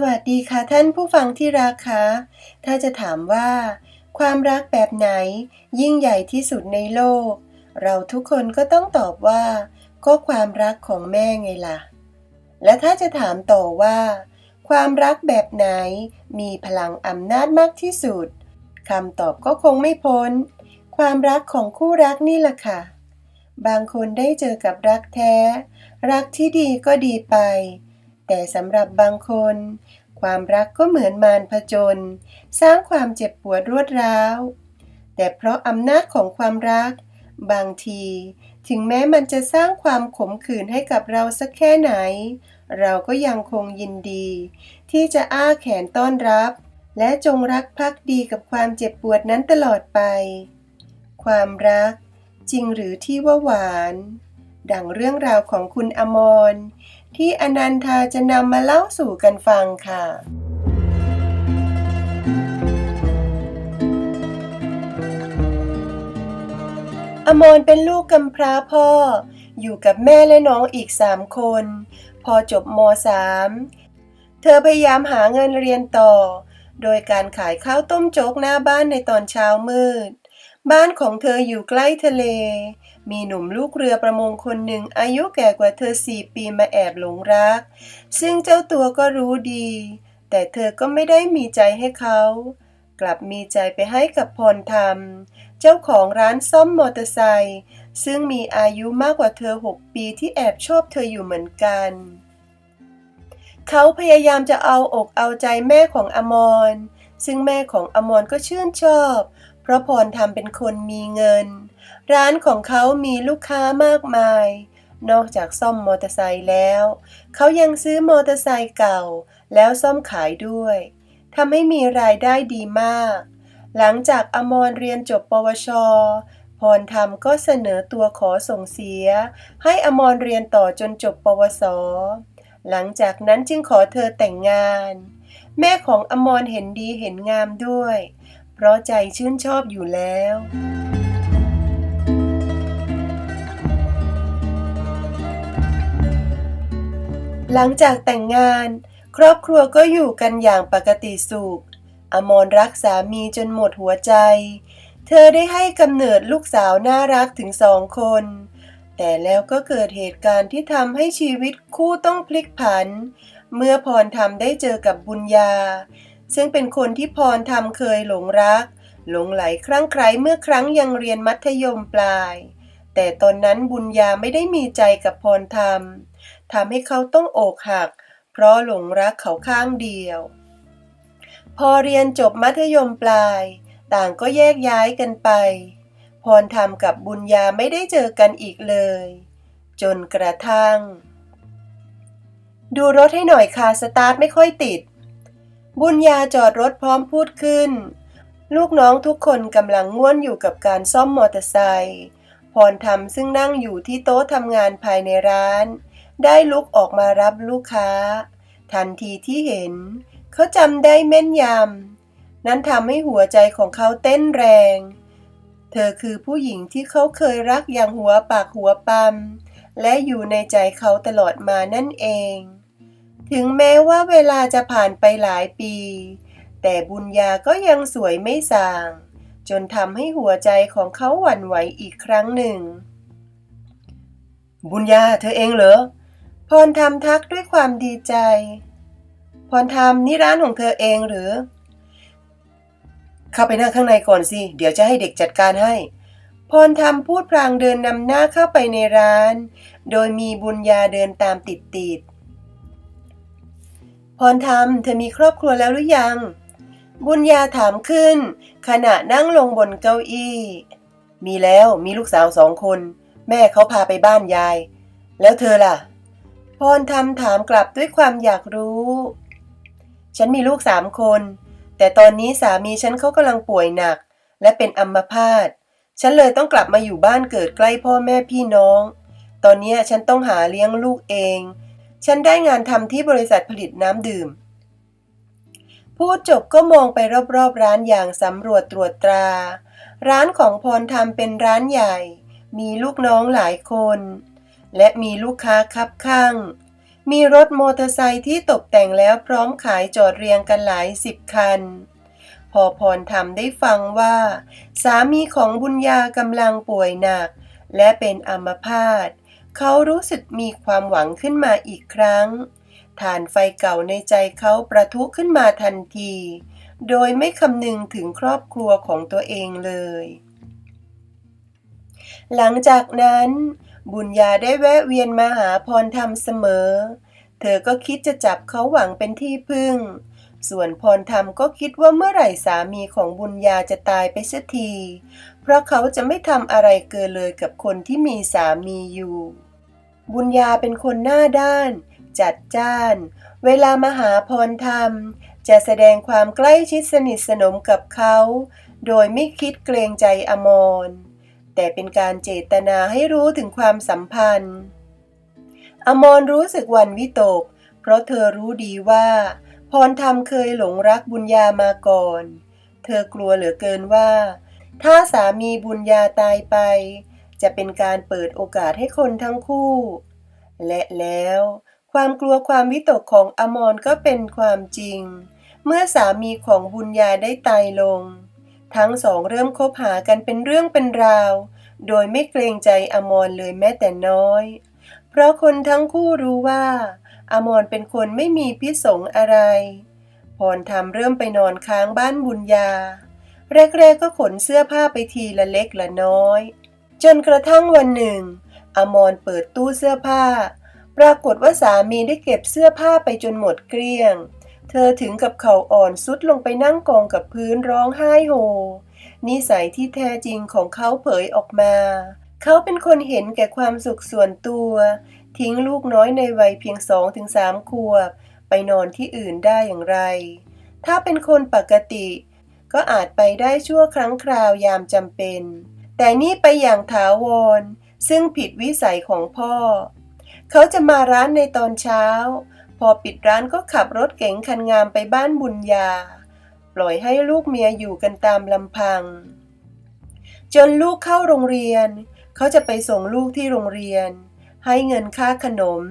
สวัสดีค่ะท่านผู้ฟังที่รักคะถ้าจะถามว่า ความรักแบบไหน ยิ่งใหญ่ที่สุดในโลก เราทุกคนก็ต้องตอบว่า ก็ความรักของแม่ไงล่ะ และถ้าจะถามต่อว่า ความรักแบบไหน มีพลังอำนาจมากที่สุดคำตอบก็คงไม่พ้น ความรักของคู่รักนี่แหละค่ะ บางคนได้เจอกับรักแท้ รักที่ดีก็ดีไป แต่สำหรับบางคน ความรักก็เหมือนมารผจญสร้างความเจ็บปวดรวดร้าว แต่เพราะอำนาจของความรัก บางที ถึงแม้มันจะสร้างความขมขื่นให้กับเราสักแค่ไหน เราก็ยังคงยินดี ที่จะอ้าแขนต้อนรับ และจงรักภักดีกับความเจ็บปวดนั้นตลอดไป ความรักจริงหรือที่ว่าหวาน ดังเรื่องราวของคุณอมร ที่อนันทาจะนำมาเล่าสู่กันฟังค่ะ อมรเป็นลูกกำพร้าพ่อ อยู่กับแม่และน้องอีกสามคน พอจบมสามเธอพยายามหาเงินเรียนต่อ โดยการขายข้าวต้มโจ๊กหน้าบ้านในตอนเช้ามืด บ้านของเธออยู่ใกล้ทะเล มีหนุ่มลูกเรือประมงคนหนึ่งอายุแก่กว่าเธอสี่ปีมาแอบหลงรัก ซึ่งเจ้าตัวก็รู้ดี แต่เธอก็ไม่ได้มีใจให้เขา กลับมีใจไปให้กับพรธรรม เจ้าของร้านซ่อมมอเตอร์ไซค์ซึ่งมีอายุมากกว่าเธอหกปีที่แอบชอบเธออยู่เหมือนกัน เขาพยายามจะเอาอกเอาใจแม่ของอมร ซึ่งแม่ของอมรก็ชื่นชอบ ราะพรทำเป็นคนมีเงิน ร้านของเขามีลูกค้ามากมาย นอกจากซ่อมมอเตอร์ไซค์แล้ว เขายังซื้อมอเตอร์ไซค์เก่า แล้วซ่อมขายด้วยทำให้มีรายได้ดีมาก หลังจากอมรเรียนจบปวช พรธรรมก็เสนอตัวขอส่งเสีย ให้อมรเรียนต่อจนจบปวส หลังจากนั้นจึงขอเธอแต่งงาน แม่ของอมรเห็นดีเห็นงามด้วย เพราะใจชื่นชอบอยู่แล้ว หลังจากแต่งงาน ครอบครัวก็อยู่กันอย่างปกติสุข อมรรักสามีจนหมดหัวใจ เธอได้ให้กำเนิดลูกสาวน่ารักถึงสองคน แต่แล้วก็เกิดเหตุการณ์ที่ทำให้ชีวิตคู่ต้องพลิกผัน เมื่อพรธรรมได้เจอกับบุญญา ซึ่งเป็นคนที่พรธรรมเคยหลงรัก หลงไหลครั้งใครเมื่อครั้งยังเรียนมัธยมปลาย แต่ตอนนั้นบุญญาไม่ได้มีใจกับพรธรรมทำให้เขาต้องอกหัก เพราะหลงรักเขาข้างเดียว พอเรียนจบมัธยมปลาย ต่างก็แยกย้ายกันไป พรธรรมกับบุญญาไม่ได้เจอกันอีกเลย จนกระทั่ง ดูรถให้หน่อยค่ะสตาร์ทไม่ค่อยติด บุญญาจอดรถพร้อมพูดขึ้น ลูกน้องทุกคนกำลังง่วนอยู่กับการซ่อมมอเตอร์ไซค์พรธรรมซึ่งนั่งอยู่ที่โต๊ะทำงานภายในร้าน ได้ลุกออกมารับลูกค้า ทันทีที่เห็น เขาจำได้แม่นยำ นั้นทำให้หัวใจของเขาเต้นแรง เธอคือผู้หญิงที่เขาเคยรักอย่างหัวปากหัวปั๊มและอยู่ในใจเขาตลอดมานั่นเอง ถึงแม้ว่าเวลาจะผ่านไปหลายปี แต่บุญญาก็ยังสวยไม่สาง จนทำให้หัวใจของเขาหวั่นไหวอีกครั้งหนึ่ง บุญญาเธอเองเหรอ พรธรรมทักด้วยความดีใจ พรธรรมนี่ร้านของเธอเองหรือ เข้าไปนั่งข้างในก่อนสิ เดี๋ยวจะให้เด็กจัดการให้พรธรรมพูดพลางเดินนำหน้าเข้าไปในร้าน โดยมีบุญญาเดินตามติดติด พรธรรม เธอมีครอบครัวแล้วหรือยัง บุญญาถามขึ้น ขณะนั่งลงบนเก้าอี้ มีแล้วมีลูกสาวสองคน แม่เขาพาไปบ้านยาย แล้วเธอล่ะ พรธรรมถามกลับด้วยความอยากรู้ ฉันมีลูกสามคน แต่ตอนนี้สามีฉันเขากำลังป่วยหนัก และเป็นอัมพาตฉันเลยต้องกลับมาอยู่บ้านเกิดใกล้พ่อแม่พี่น้อง ตอนนี้ฉันต้องหาเลี้ยงลูกเอง ฉันได้งานทำที่บริษัทผลิตน้ำดื่ม พูดจบก็มองไปรอบๆร้านอย่างสำรวจตรวจตรา ร้านของพรธรรมเป็นร้านใหญ่ มีลูกน้องหลายคน และมีลูกค้าคับข้าง มีรถมอเตอร์ไซค์ที่ตกแต่งแล้วพร้อมขายจอดเรียงกันหลายสิบคัน พอพรธรรมได้ฟังว่า สามีของบุญญากำลังป่วยหนัก และเป็นอัมพาต เขารู้สึกมีความหวังขึ้นมาอีกครั้ง ฐานไฟเก่าในใจเขาประทุขึ้นมาทันที โดยไม่คำนึงถึงครอบครัวของตัวเองเลย หลังจากนั้น บุญญาได้แวะเวียนมาหาพรธรรมเสมอ เธอก็คิดจะจับเขาหวังเป็นที่พึ่ง ส่วนพรธรรมก็คิดว่าเมื่อไหร่สามีของบุญญาจะตายไปเสียที เพราะเขาจะไม่ทำอะไรเกินเลยกับคนที่มีสามีอยู่ บุญญาเป็นคนหน้าด้าน จัดจ้าน เวลามาหาพรธรรมจะแสดงความใกล้ชิดสนิทสนมกับเขา โดยไม่คิดเกรงใจอมร แต่เป็นการเจตนาให้รู้ถึงความสัมพันธ์ อมรรู้สึกหวันวิตก เพราะเธอรู้ดีว่า พรธรรมเคยหลงรักบุญญามาก่อน เธอกลัวเหลือเกินว่า ถ้าสามีบุญญาตายไป จะเป็นการเปิดโอกาสให้คนทั้งคู่ และแล้วความกลัวความวิตกของอมรก็เป็นความจริง เมื่อสามีของบุญญาได้ตายลง ทั้งสองเริ่มคบหากันเป็นเรื่องเป็นราว โดยไม่เกรงใจอมรเลยแม้แต่น้อย เพราะคนทั้งคู่รู้ว่า อมรเป็นคนไม่มีพิษสงอะไรพรธรรมเริ่มไปนอนค้างบ้านบุญญา แรกๆก็ขนเสื้อผ้าไปทีละเล็กละน้อย จนกระทั่งวันหนึ่ง อมรเปิดตู้เสื้อผ้า ปรากฏว่าสามีได้เก็บเสื้อผ้าไปจนหมดเกลี้ยง เธอถึงกับเข่าอ่อนสุดลงไปนั่งกองกับพื้นร้องไห้โฮนิสัยที่แท้จริงของเขาเผยออกมา เขาเป็นคนเห็นแก่ความสุขส่วนตัว ทิ้งลูกน้อยในวัยเพียงสองถึงสามขวบ ไปนอนที่อื่นได้อย่างไร ถ้าเป็นคนปกติ ก็อาจไปได้ชั่วครั้งคราวยามจำเป็น แต่นี่ไปอย่างถาวร ซึ่งผิดวิสัยของพ่อ เขาจะมาร้านในตอนเช้า พอปิดร้านก็ขับรถเก๋งคันงามไปบ้านบุญญา ปล่อยให้ลูกเมียอยู่กันตามลำพัง จนลูกเข้าโรงเรียน เขาจะไปส่งลูกที่โรงเรียน ให้เงินค่าขนม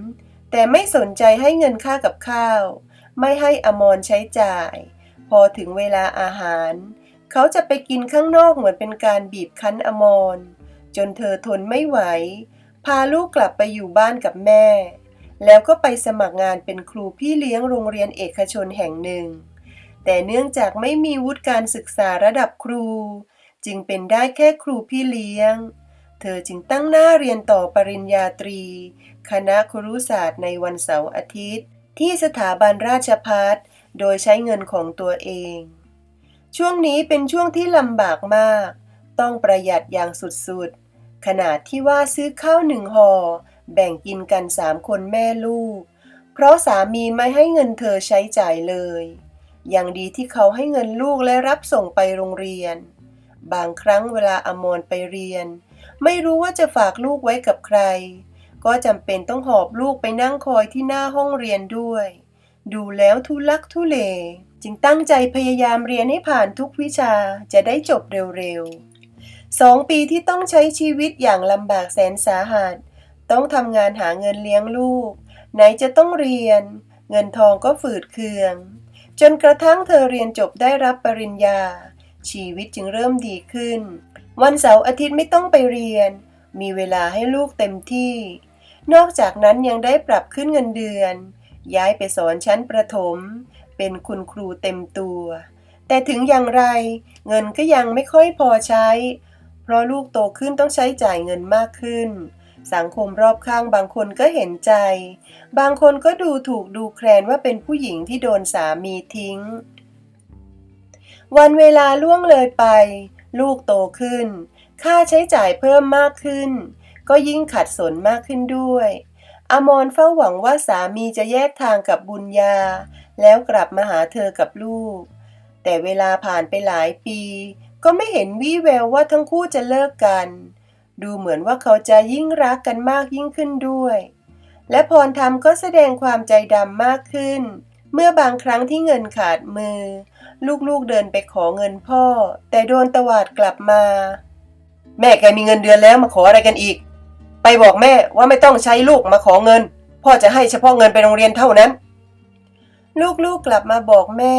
แต่ไม่สนใจให้เงินค่ากับข้าว ไม่ให้อมรใช้จ่าย พอถึงเวลาอาหาร เขาจะไปกินข้างนอกเหมือนเป็นการบีบคั้นอมร จนเธอทนไม่ไหว พาลูกกลับไปอยู่บ้านกับแม่ แล้วก็ไปสมัครงานเป็นครูพี่เลี้ยงโรงเรียนเอกชนแห่งหนึ่ง แต่เนื่องจากไม่มีวุฒิการศึกษาระดับครู จึงเป็นได้แค่ครูพี่เลี้ยง เธอจึงตั้งหน้าเรียนต่อปริญญาตรี คณะครุศาสตร์ในวันเสาร์อาทิตย์ ที่สถาบันราชพัฒโดยใช้เงินของตัวเอง ช่วงนี้เป็นช่วงที่ลำบากมาก ต้องประหยัดอย่างสุดๆ ขนาดที่ว่าซื้อข้าวหนึ่งห่อแบ่งกินกันสามคนแม่ลูก เพราะสามีไม่ให้เงินเธอใช้จ่ายเลยอย่างดีที่เขาให้เงินลูกและรับส่งไปโรงเรียน บางครั้งเวลาอมรไปเรียน ไม่รู้ว่าจะฝากลูกไว้กับใคร ก็จำเป็นต้องหอบลูกไปนั่งคอยที่หน้าห้องเรียนด้วย ดูแล้วทุลักทุเล จึงตั้งใจพยายามเรียนให้ผ่านทุกวิชาจะได้จบเร็วๆสองปีที่ต้องใช้ชีวิตอย่างลำบากแสนสาหัส ต้องทำงานหาเงินเลี้ยงลูก ไหนจะต้องเรียน เงินทองก็ฝืดเคือง จนกระทั่งเธอเรียนจบได้รับปริญญา ชีวิตจึงเริ่มดีขึ้น วันเสาร์อาทิตย์ไม่ต้องไปเรียน มีเวลาให้ลูกเต็มที่ นอกจากนั้นยังได้ปรับขึ้นเงินเดือน ย้ายไปสอนชั้นประถม เป็นคุณครูเต็มตัว แต่ถึงอย่างไร เงินก็ยังไม่ค่อยพอใช้ เพราะลูกโตขึ้นต้องใช้จ่ายเงินมากขึ้น สังคมรอบข้างบางคนก็เห็นใจ บางคนก็ดูถูกดูแคลนว่าเป็นผู้หญิงที่โดนสามีทิ้ง วันเวลาล่วงเลยไป ลูกโตขึ้น ค่าใช้จ่ายเพิ่มมากขึ้น ก็ยิ่งขัดสนมากขึ้นด้วยอมรเฝ้าหวังว่าสามีจะแยกทางกับบุญญา แล้วกลับมาหาเธอกับลูก แต่เวลาผ่านไปหลายปี ก็ไม่เห็นวี่แววว่าทั้งคู่จะเลิกกัน ดูเหมือนว่าเขาจะยิ่งรักกันมากยิ่งขึ้นด้วย และพรธรรมก็แสดงความใจดำมากขึ้น เมื่อบางครั้งที่เงินขาดมือ ลูกๆเดินไปขอเงินพ่อ แต่โดนตวาดกลับมา แม่แกมีเงินเดือนแล้วมาขออะไรกันอีก ไปบอกแม่ว่าไม่ต้องใช้ลูกมาขอเงิน พ่อพ่อจะให้เฉพาะเงินไปโรงเรียนเท่านั้น ลูกๆกลับมาบอกแม่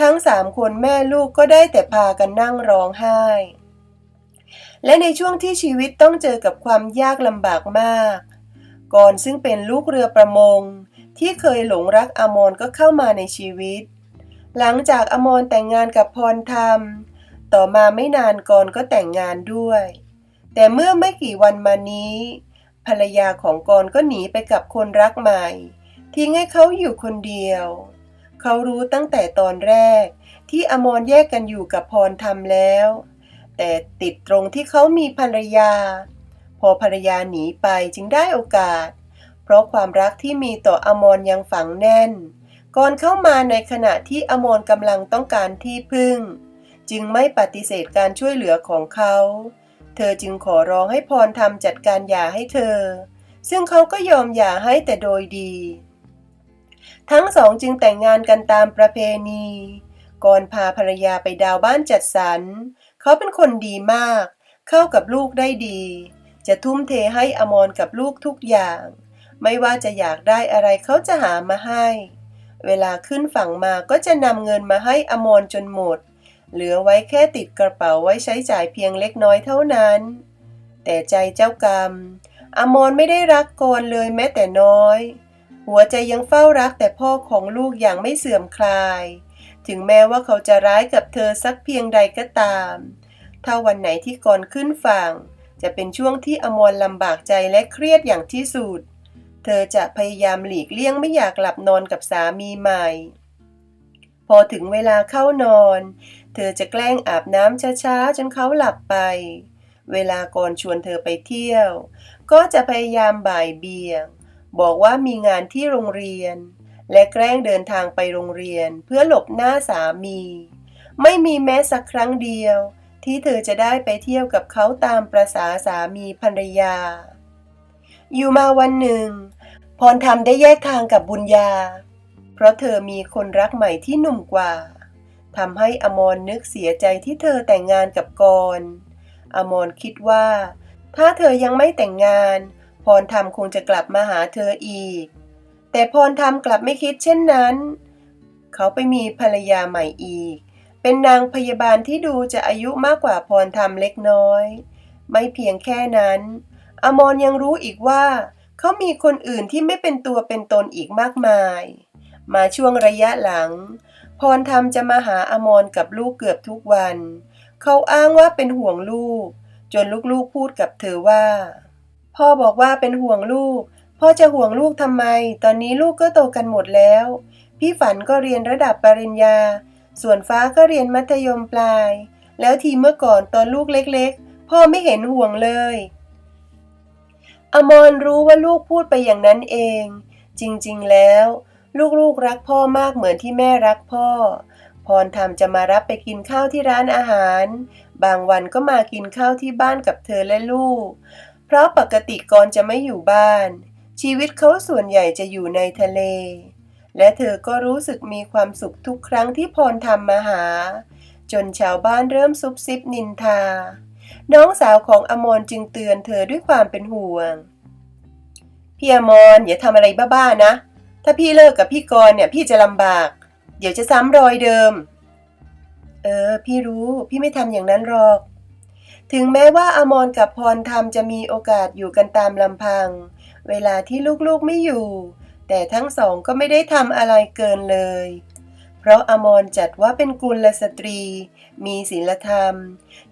ทั้งสามคนแม่ลูกก็ได้แต่พากันนั่งร้องไห้ และในช่วงที่ชีวิตต้องเจอกับความยากลำบากมาก ก่อนซึ่งเป็นลูกเรือประมง ที่เคยหลงรักอมรก็เข้ามาในชีวิต หลังจากอมรแต่งงานกับพรธรรม ต่อมาไม่นานก่อนก็แต่งงานด้วย แต่เมื่อไม่กี่วันมานี้ ภรรยาของกรก็หนีไปกับคนรักใหม่ ทิ้งให้เขาอยู่คนเดียว เขารู้ตั้งแต่ตอนแรก ที่อมรแยกกันอยู่กับพรธรรมแล้ว แต่ติดตรงที่เขามีภรรยา พอภรรยาหนีไปจึงได้โอกาส เพราะความรักที่มีต่ออมรยังฝังแน่น ก่อนเข้ามาในขณะที่อมรกำลังต้องการที่พึ่ง จึงไม่ปฏิเสธการช่วยเหลือของเขา เธอจึงขอร้องให้พรทำจัดการยาให้เธอ ซึ่งเขาก็ยอมยาให้แต่โดยดี ทั้งสองจึงแต่งงานกันตามประเพณี ก่อนพาภรรยาไปดาวบ้านจัดสรร เขาเป็นคนดีมาก เข้ากับลูกได้ดี จะทุ่มเทให้อมรกับลูกทุกอย่าง ไม่ว่าจะอยากได้อะไรเขาจะหามาให้ เวลาขึ้นฝั่งมาก็จะนำเงินมาให้อมรจนหมด เหลือไว้แค่ติดกระเป๋าไว้ใช้จ่ายเพียงเล็กน้อยเท่านั้น แต่ใจเจ้ากรรม อมรไม่ได้รักโกรเลยแม้แต่น้อย หัวใจยังเฝ้ารักแต่พ่อของลูกอย่างไม่เสื่อมคลาย ถึงแม้ว่าเขาจะร้ายกับเธอสักเพียงใดก็ตาม ถ้าวันไหนที่กรขึ้นฝั่ง จะเป็นช่วงที่อมรลำบากใจและเครียดอย่างที่สุด เธอจะพยายามหลีกเลี่ยงไม่อยากหลับนอนกับสามีใหม่ พอถึงเวลาเข้านอน เธอจะแกล้งอาบน้ำช้าๆจนเขาหลับไป เวลาก่อนชวนเธอไปเที่ยว ก็จะพยายามบ่ายเบี่ยง บอกว่ามีงานที่โรงเรียน และแกล้งเดินทางไปโรงเรียนเพื่อหลบหน้าสามี ไม่มีแม้สักครั้งเดียว ที่เธอจะได้ไปเที่ยวกับเขาตามประษาสามีภรรยา อยู่มาวันหนึ่ง พรธรรมได้แยกทางกับบุญญา เพราะเธอมีคนรักใหม่ที่หนุ่มกว่าทำให้อมรนึกเสียใจที่เธอแต่งงานกับกรอมรคิดว่า ถ้าเธอยังไม่แต่งงาน พรธรรมคงจะกลับมาหาเธออีก แต่พรธรรมกลับไม่คิดเช่นนั้น เขาไปมีภรรยาใหม่อีก เป็นนางพยาบาลที่ดูจะอายุมากกว่าพรธรรมเล็กน้อย ไม่เพียงแค่นั้น อมรยังรู้อีกว่า เขามีคนอื่นที่ไม่เป็นตัวเป็นตนอีกมากมาย มาช่วงระยะหลัง พรธรรมจะมาหาอมรกับลูกเกือบทุกวัน เขาอ้างว่าเป็นห่วงลูก จนลูกๆพูดกับเธอว่า พ่อบอกว่าเป็นห่วงลูก พ่อจะห่วงลูกทำไม ตอนนี้ลูกก็โตกันหมดแล้ว พี่ฝันก็เรียนระดับปริญญา ส่วนฟ้าก็เรียนมัธยมปลาย แล้วทีเมื่อก่อนตอนลูกเล็กๆ พ่อไม่เห็นห่วงเลย อมรรู้ว่าลูกพูดไปอย่างนั้นเอง จริงๆแล้ว ลูกๆรักพ่อมากเหมือนที่แม่รักพ่อ พรธรรมจะมารับไปกินข้าวที่ร้านอาหาร บางวันก็มากินข้าวที่บ้านกับเธอและลูก เพราะปกติกรจะไม่อยู่บ้าน ชีวิตเขาส่วนใหญ่จะอยู่ในทะเล และเธอก็รู้สึกมีความสุขทุกครั้งที่พรธรรมาหา จนชาวบ้านเริ่มซุบซิบนินทา น้องสาวของอมรจึงเตือนเธอด้วยความเป็นห่วง พี่อมรอย่าทำอะไรบ้าๆนะ ถ้าพี่เลิกกับพี่กรเนี่ยพี่จะลำบาก เดี๋ยวจะซ้ำรอยเดิม เออ พี่รู้พี่ไม่ทำอย่างนั้นหรอก ถึงแม้ว่าอมรกับพรธรรมจะมีโอกาสอยู่กันตามลำพัง เวลาที่ลูกๆไม่อยู่ แต่ทั้งสองก็ไม่ได้ทำอะไรเกินเลย เพราะอมรจัดว่าเป็นกุลสตรี มีศีลธรรม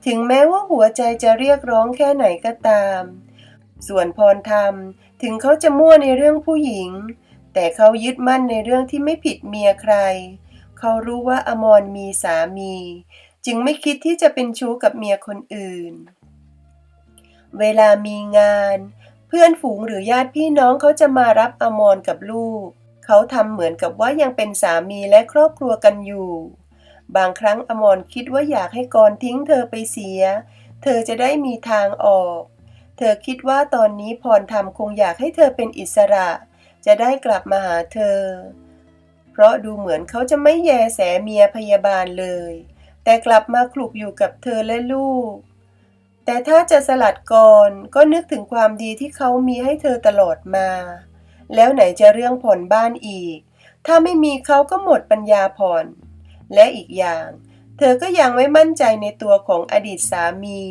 ถึงแม้ว่าหัวใจจะเรียกร้องแค่ไหนก็ตาม ส่วนพรธรรมถึงเขาจะมั่วในเรื่องผู้หญิง แต่เขายึดมั่นในเรื่องที่ไม่ผิดเมียใคร เขารู้ว่าอมรมีสามี จึงไม่คิดที่จะเป็นชู้กับเมียคนอื่น เวลามีงาน เพื่อนฝูงหรือญาติพี่น้องเขาจะมารับอมรกับลูก เขาทำเหมือนกับว่ายังเป็นสามีและครอบครัวกันอยู่ บางครั้งอมรคิดว่าอยากให้กรทิ้งเธอไปเสีย เธอจะได้มีทางออก เธอคิดว่าตอนนี้พรธรรมคงอยากให้เธอเป็นอิสระ จะได้กลับมาหาเธอ เพราะดูเหมือนเขาจะไม่แยแสเมียพยาบาลเลย แต่กลับมาคลุกอยู่กับเธอและลูก แต่ถ้าจะสลัดก่อนก็นึกถึงความดีที่เขามีให้เธอตลอดมา แล้วไหนจะเรื่องผ่อนบ้านอีก ถ้าไม่มีเขาก็หมดปัญญาผ่อน และอีกอย่าง เธอก็ยังไม่มั่นใจในตัวของอดีตสามี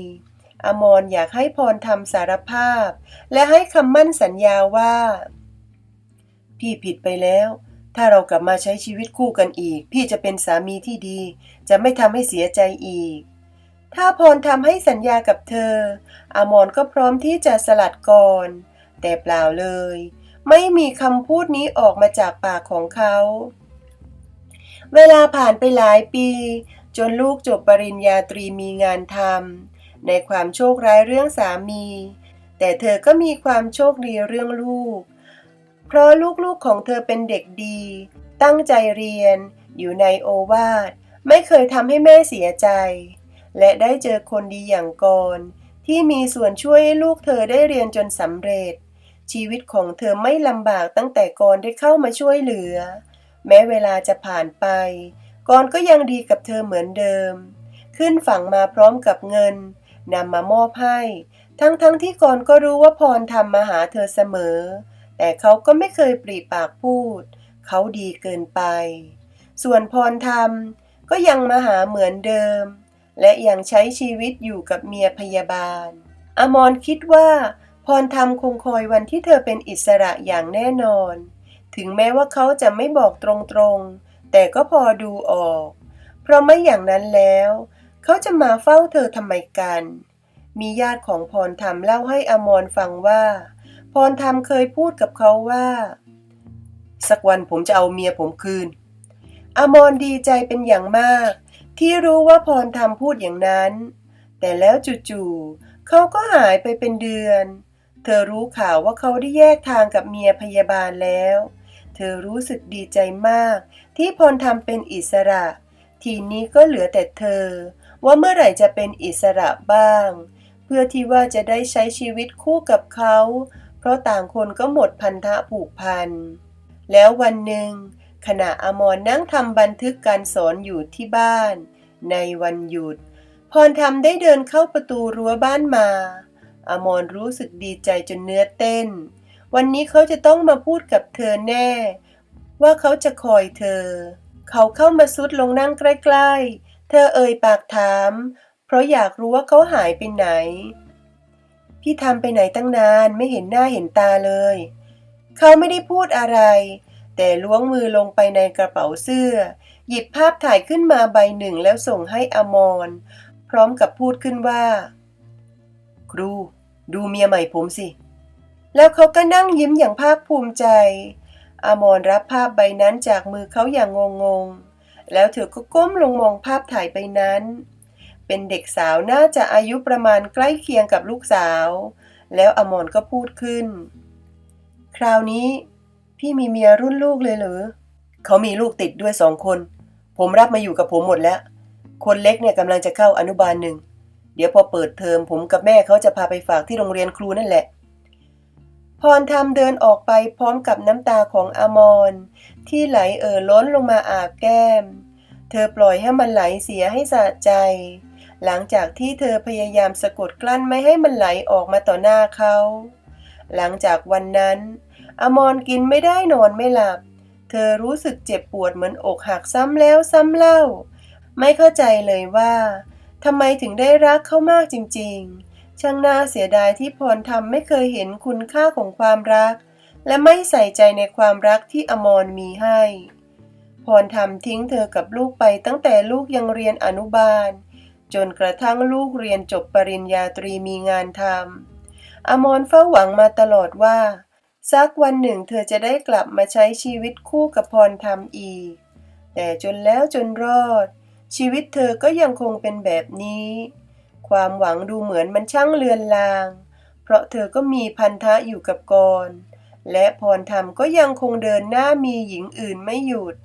อมรอยากให้พรทำสารภาพ และให้คำมั่นสัญญาว่า พี่ผิดไปแล้ว ถ้าเรากลับมาใช้ชีวิตคู่กันอีก พี่จะเป็นสามีที่ดี จะไม่ทำให้เสียใจอีก ถ้าพรทำให้สัญญากับเธอ อมรก็พร้อมที่จะสลัดก่อน แต่เปล่าเลย ไม่มีคำพูดนี้ออกมาจากปากของเขา เวลาผ่านไปหลายปี จนลูกจบปริญญาตรีมีงานทำในความโชคร้ายเรื่องสามี แต่เธอก็มีความโชคดีเรื่องลูก เพราะลูกๆของเธอเป็นเด็กดี ตั้งใจเรียน อยู่ในโอวาท ไม่เคยทำให้แม่เสียใจ และได้เจอคนดีอย่างกรณ์ที่มีส่วนช่วยให้ลูกเธอได้เรียนจนสำเร็จ ชีวิตของเธอไม่ลำบากตั้งแต่กรณ์ได้เข้ามาช่วยเหลือ แม้เวลาจะผ่านไป กรณ์ก็ยังดีกับเธอเหมือนเดิม ขึ้นฝั่งมาพร้อมกับเงินนำมามอบให้ ทั้งๆทที่กรณ์ก็รู้ว่าพรทำมาหาเธอเสมอ แต่เขาก็ไม่เคยปรีปากพูด เขาดีเกินไป ส่วนพรทำก็ยังมาหาเหมือนเดิม และยังใช้ชีวิตอยู่กับเมียพยาบาล อมรคิดว่าพรทำคงคอยวันที่เธอเป็นอิสระอย่างแน่นอน ถึงแม้ว่าเขาจะไม่บอกตรงๆ แต่ก็พอดูออก เพราะไม่อย่างนั้นแล้ว เขาจะมาเฝ้าเธอทำไมกัน มีญาติของพรธรรมเล่าให้อมรฟังว่า รธรรมเคยพูดกับเขาว่า สักวันผมจะเอาเมียผมคืน อมรดีใจเป็นอย่างมาก ที่รู้ว่าพรธรรมพูดอย่างนั้น แต่แล้วจู่ๆเขาก็หายไปเป็นเดือน เธอรู้ข่าวว่าเขาได้แยกทางกับเมียพยาบาลแล้ว เธอรู้สึกดีใจมาก ที่พรธรรมเป็นอิสระ ทีนี้ก็เหลือแต่เธอ ว่าเมื่อไหร่จะเป็นอิสระบ้าง เพื่อที่ว่าจะได้ใช้ชีวิตคู่กับเขา เพราะต่างคนก็หมดพันธะผูกพัน แล้ววันหนึ่ง ขณะอมรนั่งทำบันทึกการสอนอยู่ที่บ้าน ในวันหยุด พรธรรมได้เดินเข้าประตูรั้วบ้านมา อมรรู้สึกดีใจจนเนื้อเต้น วันนี้เขาจะต้องมาพูดกับเธอแน่ ว่าเขาจะคอยเธอ เขาเข้ามาซุดลงนั่งใกล้ ๆ เธอเอ่ยปากถาม เพราะอยากรู้ว่าเขาหายไปไหน พี่ทำไปไหนตั้งนานไม่เห็นหน้าเห็นตาเลย เขาไม่ได้พูดอะไร แต่ล้วงมือลงไปในกระเป๋าเสื้อ หยิบภาพถ่ายขึ้นมาใบหนึ่งแล้วส่งให้อมร พร้อมกับพูดขึ้นว่า ครู ดูเมียใหม่ผมสิ แล้วเขาก็นั่งยิ้มอย่างภาคภูมิใจ อมรรับภาพใบนั้นจากมือเขาอย่างงงๆแล้วเธอก็ก้มลงมองภาพถ่ายใบนั้น เป็นเด็กสาวน่าจะอายุประมาณใกล้เคียงกับลูกสาว แล้วอมรก็พูดขึ้น คราวนี้พี่มีเมียรุ่นลูกเลยเหรือเขามีลูกติดด้วยสองคน ผมรับมาอยู่กับผมหมดแล้ว คนเล็กเนี่ยกำลังจะเข้าอนุบาลหนึ่ง เดี๋ยวพอเปิดเทอมผมกับแม่เขาจะพาไปฝากที่โรงเรียนครูนั่นแหละ พรธรรมเดินออกไปพร้อมกับน้ำตาของอมร ที่ไหลเอ่อล้นลงมาอาบแก้ม เธอปล่อยให้มันไหลเสียให้สะใจ หลังจากที่เธอพยายามสะกดกลั้นไม่ให้มันไหลออกมาต่อหน้าเขา หลังจากวันนั้น อมรกินไม่ได้นอนไม่หลับ เธอรู้สึกเจ็บปวดเหมือนอกหักซ้ำแล้วซ้ำเล่า ไม่เข้าใจเลยว่าทำไมถึงได้รักเขามากจริงๆ ช่างน่าเสียดายที่พรทำไม่เคยเห็นคุณค่าของความรัก และไม่ใส่ใจในความรักที่อมรมีให้ พรทำทิ้งเธอกับลูกไปตั้งแต่ลูกยังเรียนอนุบาล จนกระทั่งลูกเรียนจบปริญญาตรีมีงานทำอมรเฝ้าหวังมาตลอดว่าสักวันหนึ่งเธอจะได้กลับมาใช้ชีวิตคู่กับพรธรรมอีก แต่จนแล้วจนรอด ชีวิตเธอก็ยังคงเป็นแบบนี้ ความหวังดูเหมือนมันช่างเลือนลาง เพราะเธอก็มีพันธะอยู่กับกรและพรธรรมก็ยังคงเดินหน้ามีหญิงอื่นไม่หยุด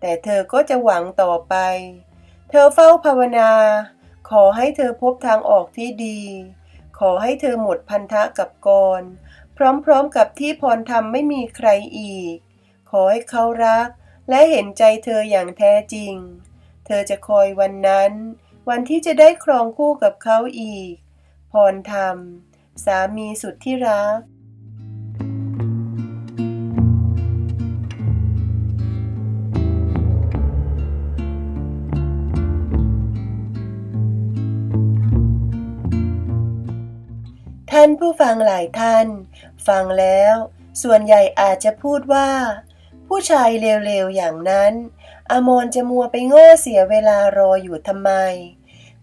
แต่เธอก็จะหวังต่อไป เธอเฝ้าภาวนา ขอให้เธอพบทางออกที่ดี ขอให้เธอหมดพันธะกับกร พร้อมๆกับที่พรธรรมไม่มีใครอีก ขอให้เขารัก และเห็นใจเธออย่างแท้จริง เธอจะคอยวันนั้น วันที่จะได้ครองคู่กับเขาอีก พรธรรม สามีสุดที่รักานผู้ฟังหลายท่าน ฟังแล้ว ส่วนใหญ่อาจจะพูดว่า ผู้ชายเลวๆอย่างนั้น อมรจะมัวไปโง่เสียเวลารออยู่ทำไม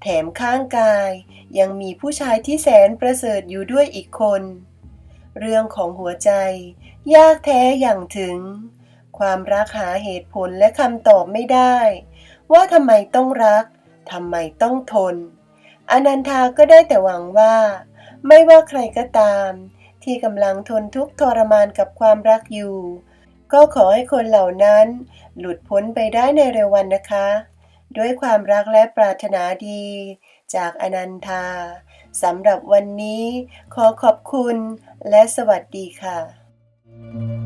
แถมข้างกายยังมีผู้ชายที่แสนประเสริฐอยู่ด้วยอีกคน เรื่องของหัวใจ ยากแท้อย่างถึง ความรักหาเหตุผลและคำตอบไม่ได้ ว่าทำไมต้องรักทำไมต้องทน อนันทาก็ได้แต่หวังว่า ไม่ว่าใครก็ตาม ที่กำลังทนทุกข์ทรมานกับความรักอยู่ ก็ขอให้คนเหล่านั้น หลุดพ้นไปได้ในเร็ววันนะคะ ด้วยความรักและปรารถนาดี จากอนันทาสำหรับวันนี้ขอขอบคุณและสวัสดีค่ะ